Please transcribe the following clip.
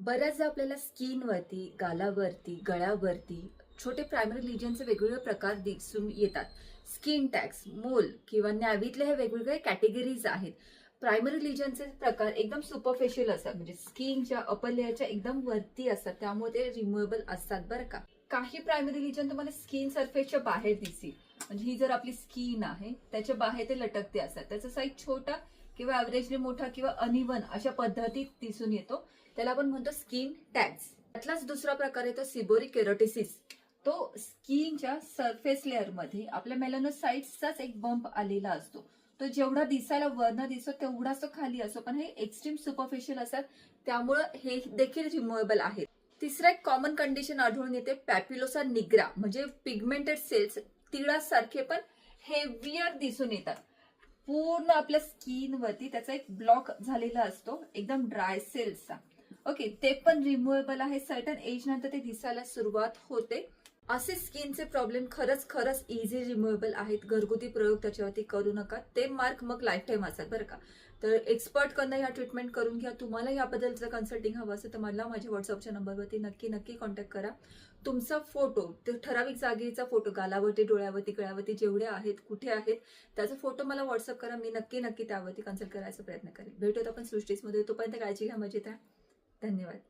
बऱ्याचदा आपल्याला स्किनवरती गालावरती गळ्यावरती छोटे प्रायमरी लिजनचे वेगवेगळे प्रकार दिसून येतात. स्किन टॅक्स मोल किंवा न्यावीतले हे वेगवेगळे कॅटेगरीज आहेत. प्रायमरी लिजनचे प्रकार एकदम सुपरफिशियल असतात. म्हणजे स्किनच्या अपर लेअरच्या एकदम वरती असतात. त्यामुळे ते रिमुवेबल असतात बरं का. काही प्रायमरी लिजन तुम्हाला स्किन सरफेसच्या बाहेर दिसतील. म्हणजे ही जर आपली स्किन आहे त्याच्या बाहेर ते लटकते असतात. त्याचा साईज छोटा किंवा ॲव्हरेजने मोठा किंवा अनिवन अशा पद्धतीत दिसून येतो. त्याला आपण म्हणतो स्किन टॅग्स त्यातलाच दुसरा प्रकार येतो सिबोरी केरोटिसिस तो स्किनच्या सरफेस लेअरमध्ये आपल्या मेलॅनोसाइट्सचाच एक बंप आलेला असतो. तो जेवढा दिसायला वरनं दिसतो तेवढाच तो खाली असतो. पण हे एक्स्ट्रीम सुपरफिशियल असतात. त्यामुळं हे देखील रिमुवेबल आहेत तिसरा एक कॉमन कंडिशन आढळून येते पॅपिलोसा निग्रा म्हणजे पिगमेंटेड सेल्स तिळासारखे पण हेवियर दिसून येतात. पूर्ण आपल्या स्किनवरती त्याचा एक ब्लॉक झालेला असतो एकदम ड्राय सेल्सचा ओके ते पण रिमुवेबल आहे. सर्टन एज नंतर ते दिसायला सुरुवात होते. असे स्किनचे प्रॉब्लेम खरंच खरंच इझी रिमुवेबल आहेत. घरगुती प्रयोग त्याच्यावरती करू नका. ते मार्क मग लाईफ टाईम असतात बरं का. तर एक्सपर्टकडनं ह्या ट्रीटमेंट करून घ्या. तुम्हाला याबद्दलचं कन्सल्टिंग हवं असेल तर मला माझ्या व्हॉट्सअपच्या नंबरवरती नक्की नक्की कॉन्टॅक्ट करा. तुमचा फोटो ते ठराविक जागेचा फोटो गालावरती डोळ्यावरती गळ्यावरती जेवढे आहेत कुठे आहेत त्याचा फोटो मला व्हॉट्सअप करा. मी नक्की नक्की त्यावरती कन्सल्ट करायचा प्रयत्न करेन. भेटूत आपण सृष्टीसमध्ये तोपर्यंत काळजी घ्या मजेत धन्यवाद.